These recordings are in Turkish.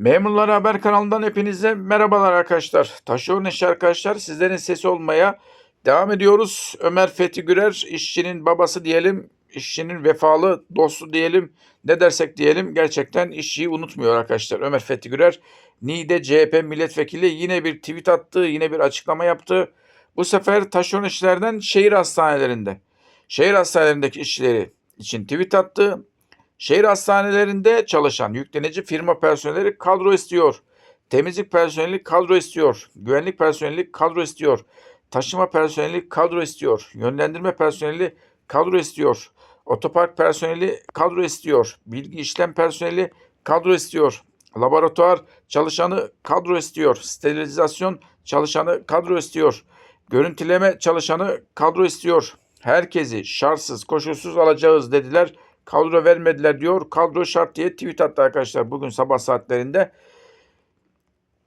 Memurlar Haber kanalından hepinize merhabalar arkadaşlar. Taşeron işçi arkadaşlar sizlerin sesi olmaya devam ediyoruz. Ömer Fethi Gürer işçinin babası diyelim, işçinin vefalı dostu diyelim, ne dersek diyelim gerçekten işçiyi unutmuyor arkadaşlar. Ömer Fethi Gürer Niğde CHP milletvekili yine bir tweet attı, yine bir açıklama yaptı. Bu sefer taşeron işçilerden şehir hastanelerinde, şehir hastanelerindeki işçileri için tweet attı. Şehir hastanelerinde çalışan yüklenici firma personeli kadro istiyor. Temizlik personeli kadro istiyor. Güvenlik personeli kadro istiyor. Taşıma personeli kadro istiyor. Yönlendirme personeli kadro istiyor. Otopark personeli kadro istiyor. Bilgi işlem personeli kadro istiyor. Laboratuvar çalışanı kadro istiyor. Sterilizasyon çalışanı kadro istiyor. Görüntüleme çalışanı kadro istiyor. Herkesi şartsız, koşulsuz alacağız dediler. Kadro vermediler diyor. Kadro şart diye tweet attı arkadaşlar bugün sabah saatlerinde.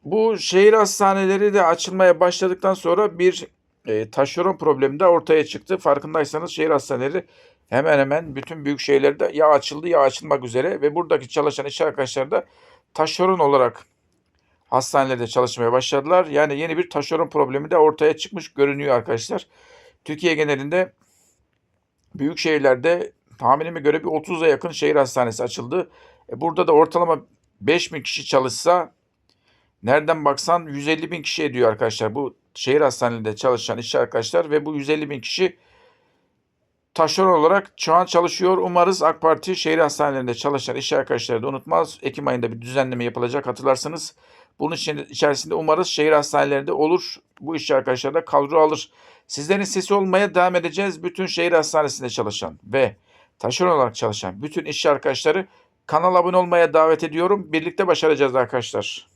Bu şehir hastaneleri de açılmaya başladıktan sonra bir e, taşeron problemi de ortaya çıktı. Farkındaysanız şehir hastaneleri hemen hemen bütün büyük şehirlerde ya açıldı ya açılmak üzere ve buradaki çalışan iş arkadaşlar da taşeron olarak hastanelerde çalışmaya başladılar. Yani yeni bir taşeron problemi de ortaya çıkmış görünüyor arkadaşlar. Türkiye genelinde büyük şehirlerde tahminime göre bir 30'a yakın şehir hastanesi açıldı. E, burada da ortalama 5 bin kişi çalışsa nereden baksan 150 bin kişi ediyor arkadaşlar. Bu şehir hastanelerinde çalışan işçi arkadaşlar ve bu 150 bin kişi taşeron olarak şu an çalışıyor. Umarız AK Parti şehir hastanelerinde çalışan işçi arkadaşları da unutmaz. Ekim ayında bir düzenleme yapılacak hatırlarsanız. Bunun için içerisinde umarız şehir hastanelerinde olur. Bu işçi arkadaşlar da kadro alır. Sizlerin sesi olmaya devam edeceğiz. Bütün şehir hastanesinde çalışan ve taşeron olarak çalışan bütün işçi arkadaşları kanala abone olmaya davet ediyorum. Birlikte başaracağız arkadaşlar.